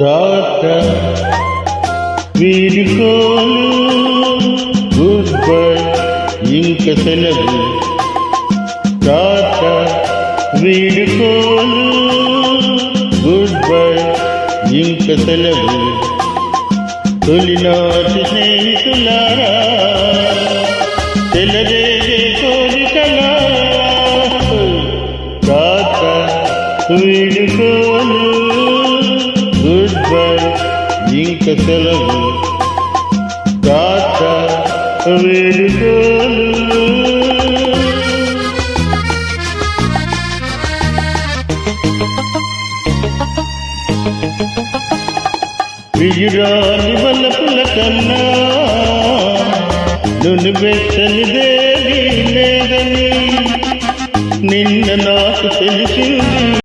టాట వీడుకోలు good bye ఇంక సెలవు. టాట వీడుకోలు good bye ఇంక సెలవు. తొలినాటి స్నేహితులారా తెలరేగే కోరికలా. తాత వీడుకోలు గుడ్ ఇంక సెలవు కాక వీడుకోలు. విజురాని వల్లపుల కన్నా నును దేవి లేదని నిన్న నాకు తెలిసింది.